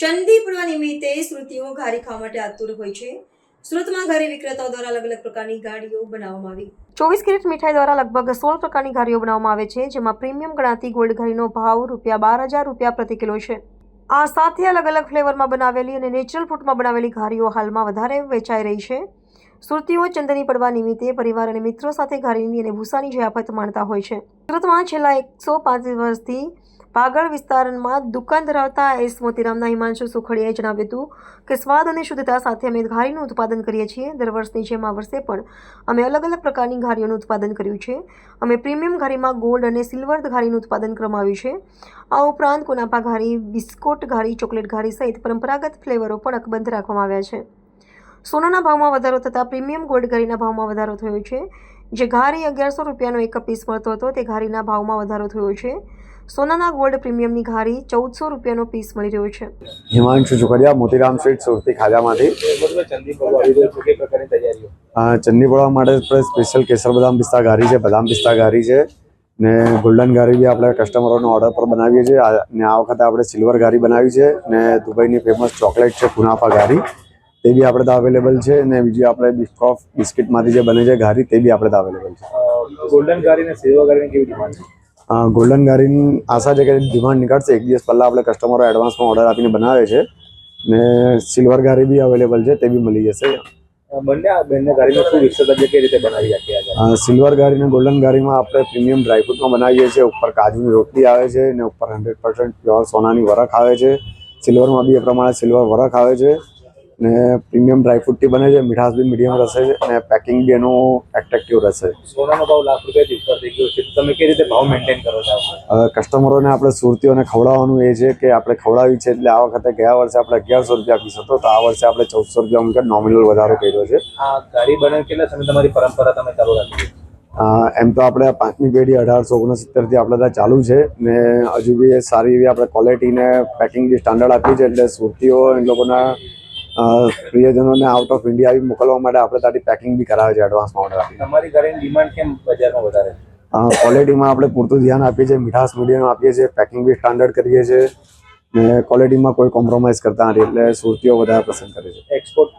ચંદી પૂર્વ નિમિત્તે શ્રુતિઓ ઘારી ખાવા માટે આતુર હોય છે. સુરતમાં ઘરે વિક્રેતાઓ દ્વારા અલગ અલગ પ્રકારની ગાડીઓ બનાવવામાં આવી. ચોવીસ કેરેટ મીઠાઈ દ્વારા લગભગ સોળ પ્રકારની ઘારીઓ બનાવવામાં આવે છે, જેમાં પ્રીમિયમ ગણાતી ગોલ્ડ ઘારીનો ભાવ રૂપિયા બાર હજાર રૂપિયા પ્રતિ કિલો છે. આ સાથે અલગ અલગ ફ્લેવરમાં બનાવેલી અને નેચરલ ફ્રૂટમાં બનાવેલી ઘારીઓ હાલમાં વધારે વેચાઈ રહી છે. સુરતીઓ ચંદની પડવા નિમિત્તે પરિવાર અને મિત્રો સાથે ઘારીની અને ભૂસાની જયાફત માણતા હોય છે. સુરતમાં છેલ્લા એકસો પાંચ વર્ષથી પાગળ વિસ્તારમાં દુકાન ધરાવતા એસ મોતીરામના હિમાંશુ સુખડીયાએ જણાવ્યું હતું કે સ્વાદ અને શુદ્ધતા સાથે અમે ઘારીનું ઉત્પાદન કરીએ છીએ. દર વર્ષની જેમ આ વર્ષે પણ અમે અલગ અલગ પ્રકારની ઘારીઓનું ઉત્પાદન કર્યું છે. અમે પ્રીમિયમ ઘારીમાં ગોલ્ડ અને સિલ્વર ઘારીનું ઉત્પાદન કરવામાં આવ્યું છે. આ ઉપરાંત કુનાપા ઘારી, બિસ્કોટ ઘારી, ચોકલેટ ઘારી સહિત પરંપરાગત ફ્લેવરો પણ અકબંધ રાખવામાં આવ્યા છે. સોનાના ભાવમાં વધારો થતાં પ્રીમિયમ ગોલ્ડ ઘારીના ભાવમાં વધારો થયો છે. જે ઘારી અગિયારસો રૂપિયાનો એક પીસ મળતો હતો, તે ઘારીના ભાવમાં વધારો થયો છે. સોનાના ગોલ્ડ પ્રીમિયમની ઘારી ચૌદસો રૂપિયાનો પીસ મળી રહ્યો છે. હિમાંશુ ચુકડિયા મોતીરામ સ્વીટ સુરતી ખાજામાંથી. બરોબર ચંદી પડવા આવી રહ્યો છે કે પ્રકારની તૈયારીઓ અ, ચંદી પડવા માટે સ્પેશિયલ કેસર બદામ પિસ્તા ઘારી છે બદામ પિસ્તા ઘારી છે. ને ગોલ્ડન ઘારી બી આપણે કસ્ટમરોનો ઓર્ડર પર બનાવીએ છીએ. આ- ને આ વખતે આપણે સિલ્વર ઘારી બનાવી છે ને દુબઈની ફેમસ ચોકલેટ છે કુનાફા ઘારી. તે બી આપણે તો અવેલેબલ છે ને બીજી આપણે બિસ્કોફ બિસ્કિટમાંથી જે બને છે ઘારી તે બી આપણે તો અવેલેબલ છે. ગોલ્ડન ગારી ને સિલ્વર ગારીની કેવી ડિમાન્ડ છે? ગોલ્ડન ગારીની આશા છે કે ડિમાન્ડ નીકળશે. એક દિવસ પહેલાં આપણે કસ્ટમરો એડવાન્સમાં ઓર્ડર આપીને બનાવે છે ને સિલ્વર ગાડી બી અવેલેબલ છે તે બી મળી જશે. બંને બંને ગારીનો શું વિકસતા કઈ રીતે બનાવી રાખી આજે સિલ્વર ગારી અને ગોલ્ડન ગારીમાં આપણે પ્રીમિયમ ડ્રાયફ્રૂટમાં બનાવીએ છીએ. ઉપર કાજુની રોટલી આવે છે અને ઉપર હંડ્રેડ પર્સન્ટ પ્યોર સોનાની વરખ આવે છે. સિલ્વરમાં બી એ પ્રમાણે સિલ્વર વરખ આવે છે. ને પ્રીમિયમ ડ્રાયફ્રૂટથી બને છે મીઠાશ બી મીડિયમ રહેશે અને પેકિંગ બી એનું એટ્રેક્ટિવ રહેશે. સોનાનો ભાવ લાખ રૂપિયાથી ઉપર થઈ ગયો છે. તમે કઈ રીતે ભાવ મેન્ટેન કરો છો કસ્ટમરોને આપણે સુરતીઓને ખવડાવવાનું એ છે કે આપણે ખવડાવી છે એટલે આ વખતે ગયા વર્ષે આપણે અગિયારસો રૂપિયા આપીશ હતો તો આ વર્ષે આપણે ચૌદસો રૂપિયા અમુક નોમિનલ વધારો કર્યો છે. આ ગાડી બને કેટલા સમય તમારી પરંપરા તમે ચાલુ રાખી એમ તો આપણે પાંચમી પેઢી અઢારસો ઓગણસિત્તેરથી આપણે ત્યાં ચાલુ છે ને હજુ બી સારી એવી આપણે ક્વોલિટી ને પેકિંગ બી સ્ટાન્ડર્ડ આપી છે એટલે સુરતીઓ એ લોકોના પ્રિયજનોને આઉટ ઓફ ઇન્ડિયા બી મોકલવા માટે આપણે ત્યાંથી પેકિંગ બી કરાવે છે એડવાન્સમાં ઓર્ડર આપીને તમારી ગાડીની ડિમાન્ડ કેમ બજારમાં વધારે ક્વોલિટીમાં આપણે પૂરતું ધ્યાન આપીએ છીએ મીઠાશ મીડિયમ આપીએ છીએ પેકિંગ બી સ્ટાન્ડર્ડ કરીએ છીએ ને ક્વોલિટીમાં કોઈ કોમ્પ્રોમાઇઝ કરતા નથી એટલે સુરતીઓ વધારે પસંદ કરે છે. એક્સપોર્ટ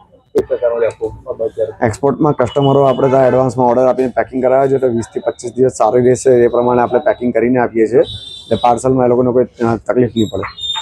એક્સપોર્ટમાં કસ્ટમરો આપણે ત્યાં એડવાન્સમાં ઓર્ડર આપીને પેકિંગ કરાવે છે તો વીસથી પચીસ દિવસ સારી રહેશે એ પ્રમાણે આપણે પેકિંગ કરીને આપીએ છીએ એટલે પાર્સલમાં એ લોકોને કોઈ તકલીફ નહીં પડે.